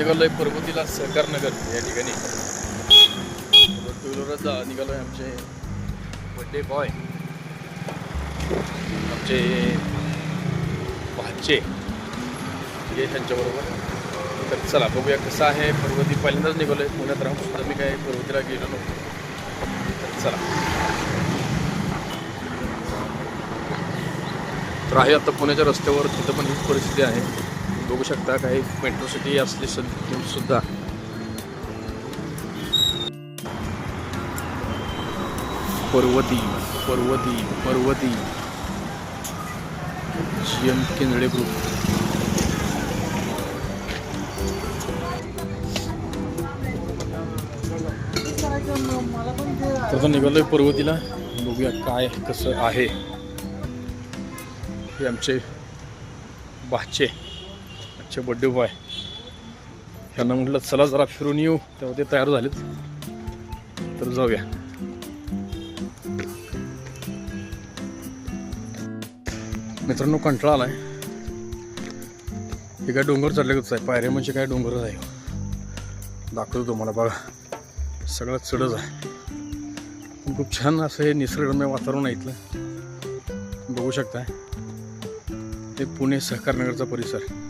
निघालोय पर्वतीला सहकार नगर या ठिकाणी. टू व्हीलरच जा निघालोय आमचे बड्डे बॉय आमचे भाचे. हे त्यांच्याबरोबर. तर चला बघूया कसं आहे. पर्वती पहिल्यांदाच निघालोय. पुण्यात राहून तर मी काय पर्वतीला गेलो नव्हतो. तर चला. तर आहे आता पुण्याच्या रस्त्यावर. तिथं पण हीच परिस्थिती आहे. बघू शकता काही मेट्रो सिटी असली सुद्धा. Parvati Parvati Parvati. G M Kendre group तर निघालोय पर्वतीला. बघूया काय कसं आहे. हे आमचे बाचे. आजचे बड्डे बॉय ह्यांना म्हटलं चला जरा फिरून येऊ. तेव्हा ते तयार झालेत. तर जाऊया. मित्रांनो कंटाळा आलाय. हे काय डोंगर चढलेच आहे पायऱ्या म्हणजे काय डोंगरच आहे? दाखवतो तुम्हाला बघा. सगळं चढच आहे. पण खूप छान असं हे निसर्गरम्य वातावरण आहे इथलं. बघू शकताय. ते पुणे सहकार नगरचा परिसर.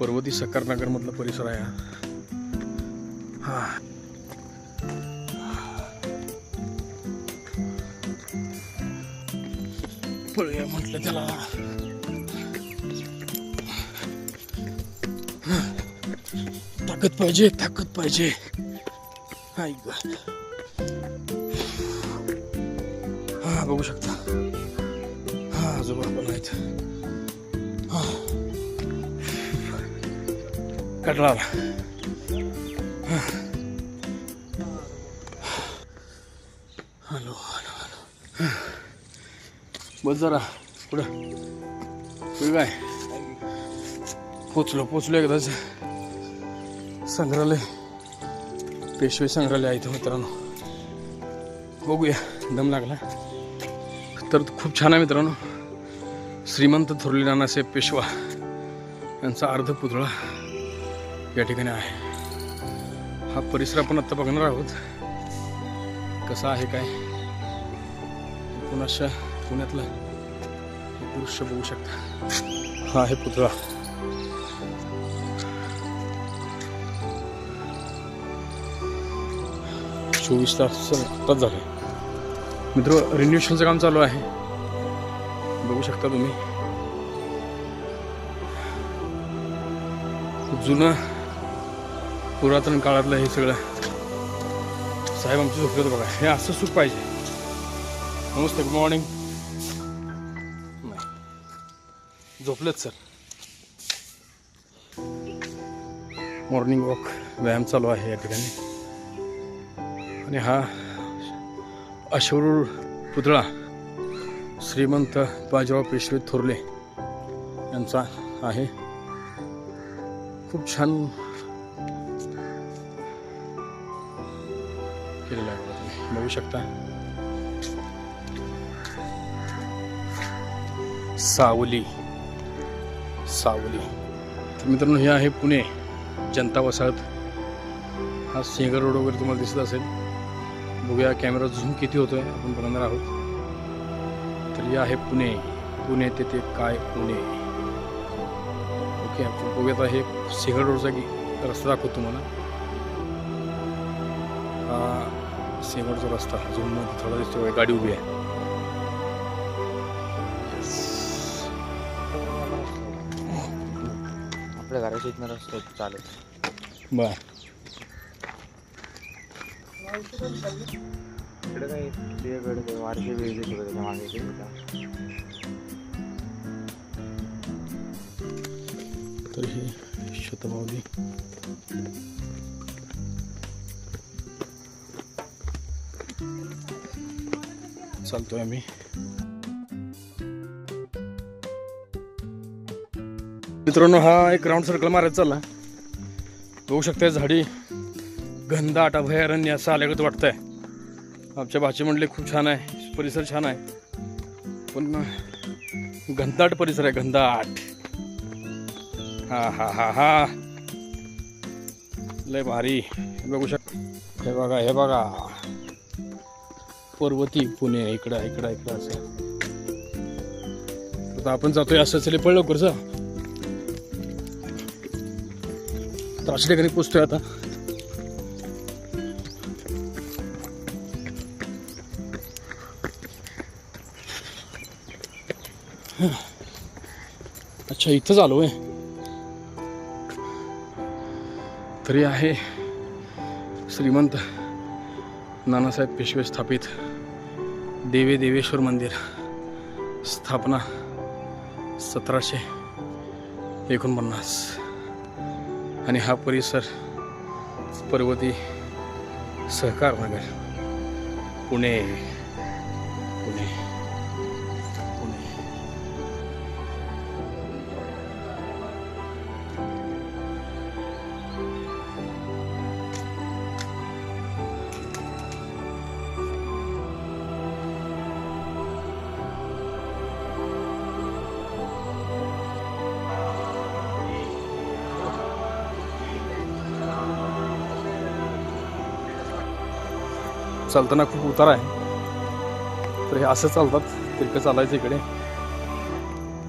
पर्वती सहकार मधला परिसर आहे हा. पळूया म्हटलं त्याला. ताकद पाहिजे ताकद पाहिजे. हाय हा बघू शकता. हा आजोबा पण आहेत. कंटाळा आला हॅलो हॅलो हॅलो. बस जरा पुढं. काय? पोचलो पोचलो एकदाच. संग्रहालय. पेशवे संग्रहालय आहे इथं मित्रांनो. बघूया दम लागला. तर खूप छान आहे मित्रांनो. श्रीमंत थोरली नानासाहेब पेशवा. यांचा अर्ध पुतळा. या ठिकाणी आहे. हा परिसर आपण आत्ता बघणार आहोत. कसा आहे काय? पुन्हा पुण्यातलं हे दृश्य बघू शकता. हा आहे पुतळा. चोवीस तास आत्ताच झालं. मित्र रिन्युएशनचं काम चालू आहे. बघू शकता तुम्ही. जुनं पुरातन काळातलं हे सगळं. साहेब आमची झोपलेत बघा. हे असं सुख पाहिजे. नमस्ते गुड मॉर्निंग झोपलेत सर मॉर्निंग वॉक व्यायाम चालू आहे या ठिकाणी. आणि हा अश्वरूर पुतळा श्रीमंत बाजीराव पेशवे थोरले यांचा आहे. खूप छान केलेला आहे बघा तुम्ही बघू शकता. सावली. सावली. तर मित्रांनो हे आहे पुणे जनता वसाहत. हा सिंगर रोड वगैरे तुम्हाला दिसत असेल. बघूया कॅमेरा झूम किती होतोय. आपण बघणार आहोत. तर हे आहे पुणे. पुणे तेथे काय पुणे? ओके आपण बघूया हे सिंगर रोडचा की रस्ता दाखवतो तुम्हाला. सिंगरचा रस्ता झूममध्ये थोडा दिसतो बघा, गाडी उभी आहे. आपल्या घराच्या इथनं रस्ता चालत बर. इकडे काय तुझ्याकडे त्याच्यामागे इकडे होता. तर ही शतमावली चालतोय आम्ही मित्रांनो हा एक राऊंड सर्कल मारायचा चालला. बघू शकता झाडी घनदाट अभयारण्य असं आल्यागत वाटतंय. आमच्या भाची म्हणले खूप छान आहे. परिसर छान आहे. पण घनदाट परिसर आहे घनदाट. हा हा हा हा. लय भारी. बघू शक हे बघा हे बघा. पर्वती पुणे इकडं इकडं इकडं असं. आता आपण जातोय असं चले पळ लवकर जा. तर अशा ठिकाणी पोचतोय आता. अच्छा इथं आलो आहे तरी आहे श्रीमंत नानासाहेब पेशवे स्थापित. देवे देवेश्वर मंदिर स्थापना सतराशे एकोणपन्नास. आणि हा परिसर पर्वती सहकार नगर पुणे. चालताना खूप उतार आहे. तर हे असं चालतात तिरकं चालायचं इकडे.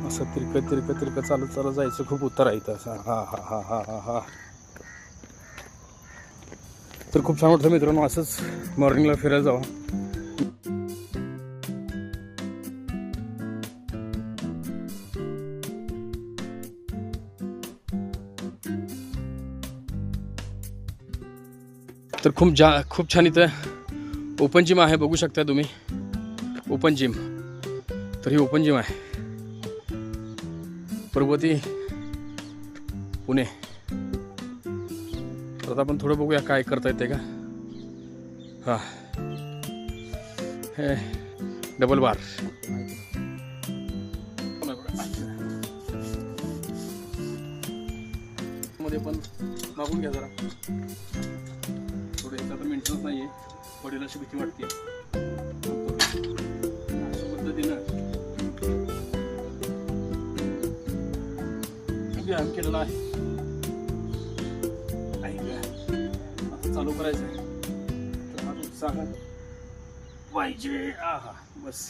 असं तिरकं तिरकं तिरकं चालत चालत जायचं. खूप उतार आहे इथं असं. हा हा हा हा हा हा. तर खूप छान वाटतं मित्रांनो असंच मॉर्निंगला फिरायला जावं. तर खूप जा खूप छान इथं ओपन जिम आहे बघू शकता तुम्ही. Open gym. तर ही ओपन जिम आहे. पर्वती पुणे. तर आता आपण थोडं बघूया काय करता येते का. हां. हे डबल बारमध्ये पण मागून घ्या जरा. थोडं याचा तर मेंटेनन्स नाही आहे पडेल अशी भीती वाटते अशा पद्धतीनं व्यायाम केलेला आहे आता चालू करायचं आहे तर हा उत्साह पाहिजे आहा बस